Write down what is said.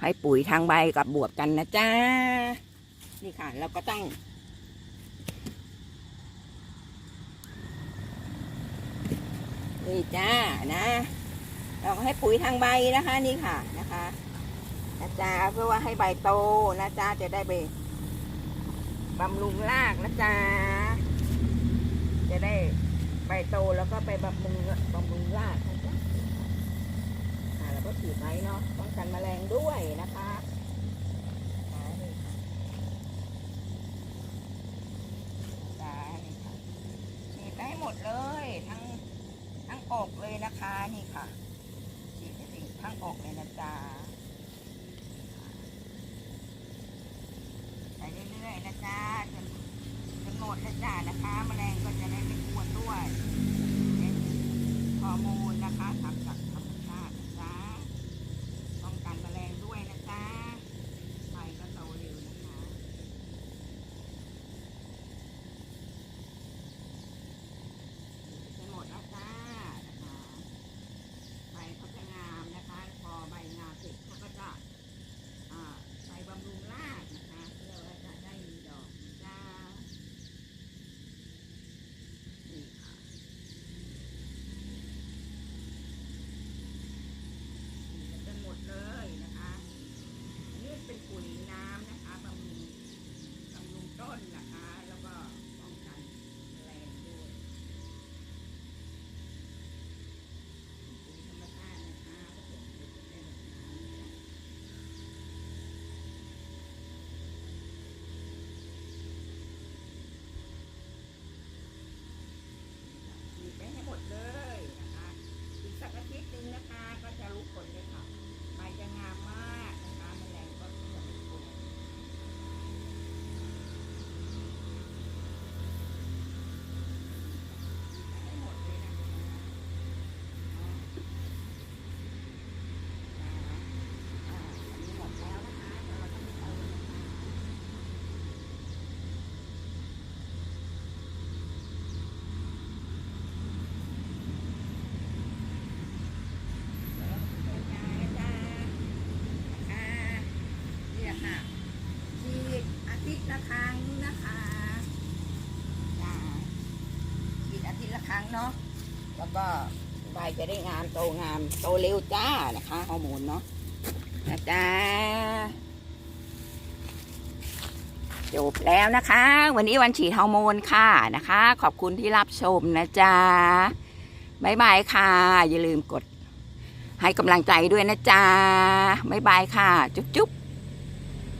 ให้ปุ๋ยทางใบกับบวบกันนะจ้า นี่ค่ะ เราก็ต้อง นี่จ้านะ เราก็ให้ปุ๋ยทางใบนะคะ นี่ค่ะนะคะนะจ๊ะเพื่อว่าให้ใบโตนะจ๊ะจะได้ไปบำรุงรากนะจ๊ะจะได้ใบโตแล้วก็ไปบำรุงบำรุงรากนะจ๊ะอ่าแล้วก็ ฉีดไว้เนาะป้องกันแมลงด้วยนะคะจ้านี่ค่ะฉีดไหมหมดเลยทั้งทั้งอกเลยนะคะนี่ค่ะฉีดไปถึงทั้งอกเลยนะจ๊ะไปเรื่อยๆนะจ๊ะจนจนหมดนะจ๊ะนะคะ แมลงก็จะได้ไม่กวนด้วยฮอร์โมนนะคะทำจากธรรมชาตินะจ๊ะป้องกันแมลงด้วยนะจ๊ะไฟก็โตเร็วนะคะจะหมดแล้วจ้านะคะ ใบเขาจะงามนะคะ พอใบงามเสร็จเขาก็จะอ่าใบบำรุงรากนะคะเพื่อว่าจะได้มีดอกนะจ้านี่ค่ะนี่ก็จะหมดเลยนะคะอันนี้เป็นปุ๋ยน้ำนะคะบำรุงบำรุงต้นนะคะ แล้วก็ป้องกันแมลงด้วยปุ๋ยธรรมชาตินะคะผสมอยู่ในน้ำนะคะ ฉี ดเลยนะคะอีกสักอาทิตย์หนึงนะคะ ก็จะรู้ผลเลยค่ะงามมากนะคะแมลงก็จะไม่กลัวให้หมดเลยนะคะอ่าอันนี้หมดแล้วนะคะเดี๋ยวเราต้องไปเติมนะคะ แล้วก็เปิดยานะจ๊ะอ่าเนี่ยค่ะฉีดอาทิตย์ละครั้งนะคะจ้าฉีดอาทิตย์ละครั้ง เนาะแล้วก็ใบจะได้งามโตงามโตเร็วจ้านะคะฮอร์โมนเนาะนะจ๊ะจบแล้วนะคะ วันนี้วันฉีดฮอร์โมนค่ะนะคะ ขอบคุณที่รับชมนะจ๊ะบายบายค่ะ อย่าลืมกดให้กำลังใจด้วยนะจ๊ะบายบายค่ะ จุ๊บจุ๊บ